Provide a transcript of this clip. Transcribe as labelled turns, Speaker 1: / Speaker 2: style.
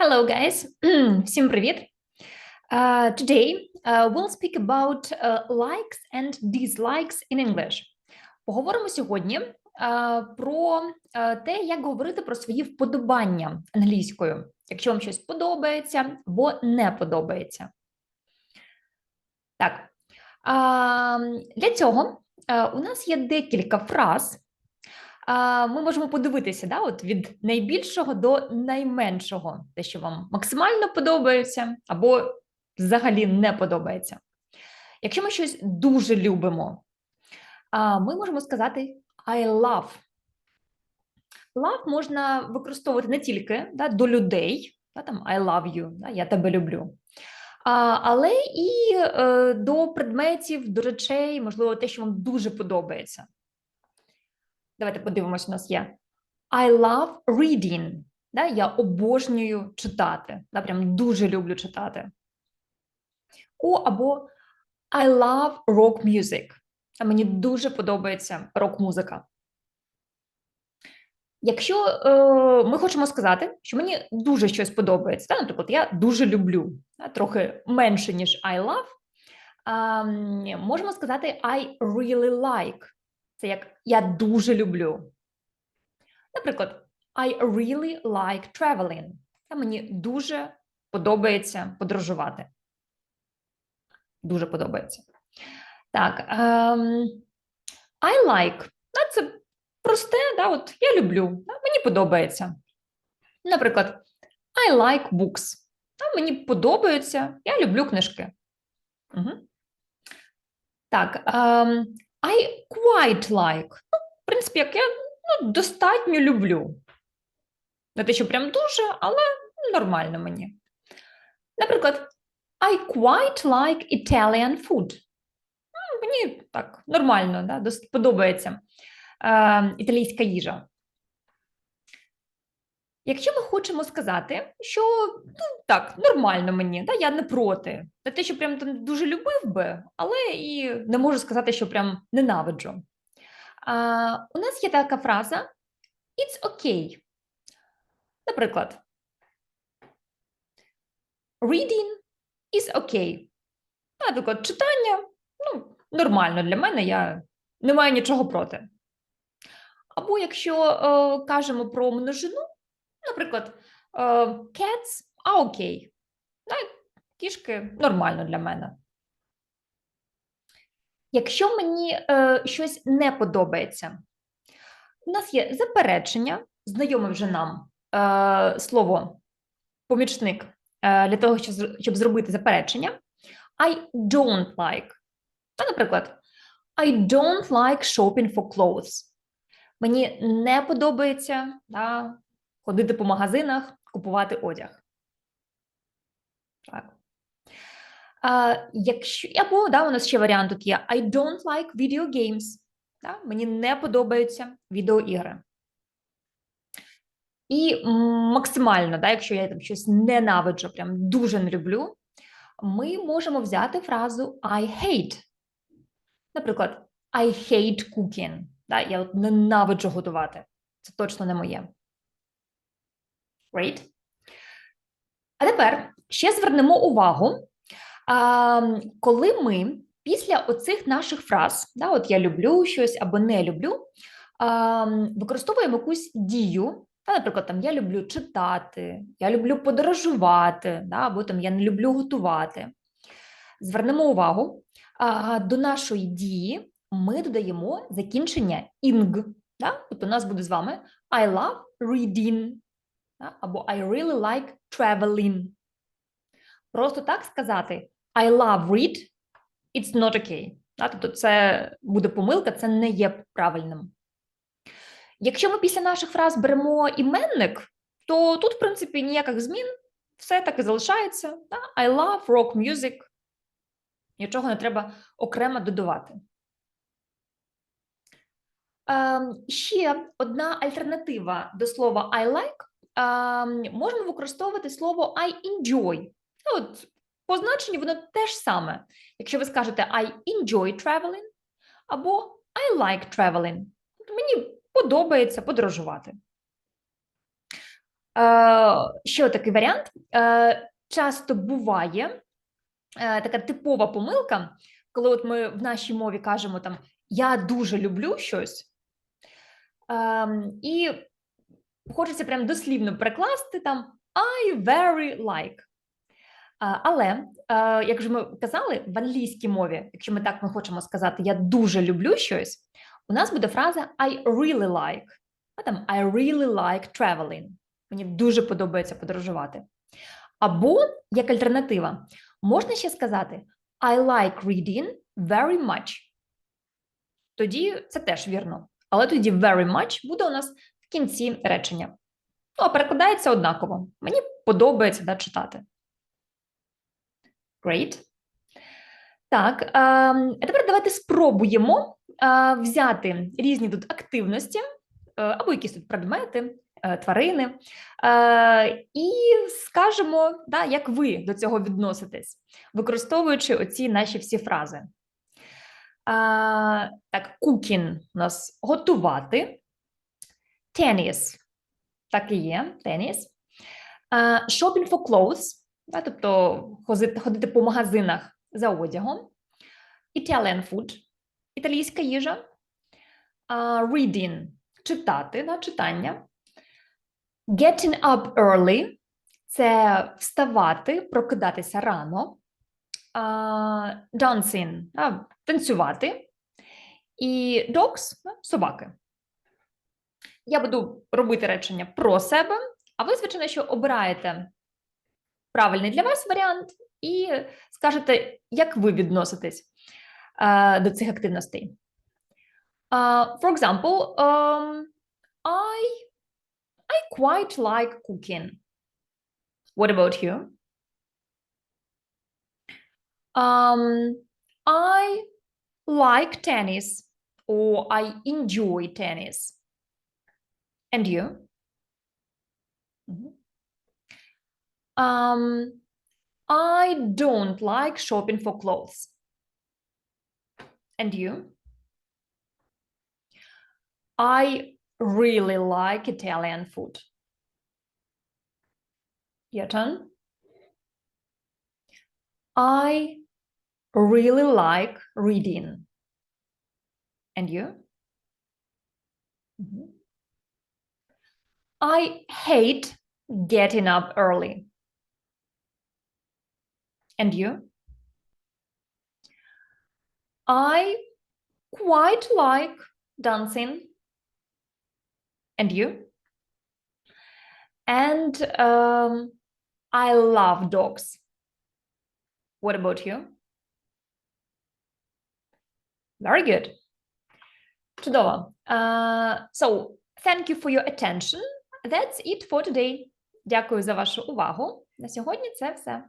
Speaker 1: Hello, guys. Всім привіт. Uh, today uh, we'll speak about uh, likes and dislikes in English. Поговоримо сьогодні uh, про uh, те, як говорити про свої вподобання англійською, якщо вам щось подобається або не подобається. Так, uh, для цього uh, у нас є декілька фраз. Ми можемо подивитися, да, от від найбільшого до найменшого, те, що вам максимально подобається, або взагалі не подобається. Якщо ми щось дуже любимо, ми можемо сказати I love. Love можна використовувати не тільки да, до людей, да, там I love you, да, я тебе люблю. А, Але і е, до предметів, до речей, можливо, те, що вам дуже подобається. Давайте подивимось, у нас є I love reading. Да? Я обожнюю читати. Да? Прям дуже люблю читати. О, або I love rock music. А мені дуже подобається рок-музика. Якщо е, ми хочемо сказати, що мені дуже щось подобається, да? наприклад, я дуже люблю, да? трохи менше, ніж I love, е, можемо сказати I really like. Це як я дуже люблю. Наприклад, I really like traveling. Та мені дуже подобається подорожувати. Дуже подобається. Так. Um, I like. Да, це просте, да, от я люблю. Да, мені подобається. Наприклад, I like books. Да, мені подобаються, я люблю книжки. Угу. Так. Um, I quite like. Ну, в принципі, як я ну, достатньо люблю. Не те, що прям дуже, але нормально мені. Наприклад, I quite like Italian food. Ну, мені так нормально, да, подобається е, італійська їжа. Якщо ми хочемо сказати, що ну, так, нормально мені, да, я не проти. Не те, що прям там дуже любив би, але і не можу сказати, що прям ненавиджу. А, У нас є така фраза It's okay. Наприклад, reading is okay. Наприклад, читання ну, нормально для мене, я не маю нічого проти. Або якщо е, кажемо про множину, Наприклад, е, cats, а окей. Кішки нормально для мене. Якщо мені е, щось не подобається, у нас є заперечення, знайоме вже нам е, слово помічник е, для того, щоб, щоб зробити заперечення. I don't like. Наприклад, I don't like shopping for clothes. Мені не подобається да, ходити по магазинах, купувати одяг. Так. А, якщо, Або да, у нас ще варіант тут є: I don't like video games. Да? Мені не подобаються відеоігри. І максимально, да, якщо я там щось ненавиджу, прям дуже не люблю, ми можемо взяти фразу I hate. Наприклад, I hate cooking. Да? Я от ненавиджу готувати. Це точно не моє. Great. А тепер ще звернемо увагу, коли ми після оцих наших фраз, да, от я люблю щось або не люблю, використовуємо якусь дію. Наприклад, там я люблю читати, я люблю подорожувати, да, або там я не люблю готувати. Звернемо увагу, до нашої дії ми додаємо закінчення ing. Да? Тобто у нас буде з вами I love reading або I really like traveling. Просто так сказати I love read, it's not okay. Тобто це буде помилка, це не є правильним. Якщо ми після наших фраз беремо іменник, то тут, в принципі, ніяких змін, все так і залишається. I love rock music. Нічого не треба окремо додавати. Ем, ще одна альтернатива до слова I like можемо використовувати слово I enjoy. От, По значенню воно те ж саме. Якщо ви скажете I enjoy traveling або I like traveling, мені подобається подорожувати. Е, Ще такий варіант. Е, Часто буває е, така типова помилка, коли от ми в нашій мові кажемо там я дуже люблю щось, ем, і хочеться прям дослівно перекласти там I very like. Але, як же ми казали, в англійській мові, якщо ми так ми хочемо сказати, я дуже люблю щось, у нас буде фраза I really like. А там I really like traveling. Мені дуже подобається подорожувати. Або як альтернатива, можна ще сказати I like reading very much. Тоді це теж вірно. Але тоді very much буде у нас кінці речення. Ну, а перекладається однаково. Мені подобається да, читати. Great. Так, е, а тепер давайте спробуємо е, взяти різні тут активності е, або якісь тут предмети, е, тварини, і скажемо, да, як ви до цього відноситесь, використовуючи оці наші всі фрази. Так, cooking у нас готувати, теніс, так і є, теніс, е, shopping for clothes, да, тобто ходити, по магазинах за одягом, Italian food, італійська їжа, uh, reading читати, да, читання, getting up early це вставати, прокидатися рано, uh, dancing танцювати, і dogs собаки. Я буду робити речення про себе, а ви, звичайно, що обираєте правильний для вас варіант, і скажете, як ви відноситесь uh, до цих активностей. Uh, for example, um, I, I quite like cooking. What about you? Um, I like tennis or I enjoy tennis. And you? Mhm. Um, I don't like shopping for clothes. And you? I really like Italian food. Your turn. I really like reading. And you? Mhm. I hate getting up early. And you? I quite like dancing. And you? And um, I love dogs. What about you? Very good. Чудово. Uh, so, thank you for your attention. That's it for today. Дякую за вашу увагу. На сьогодні це все.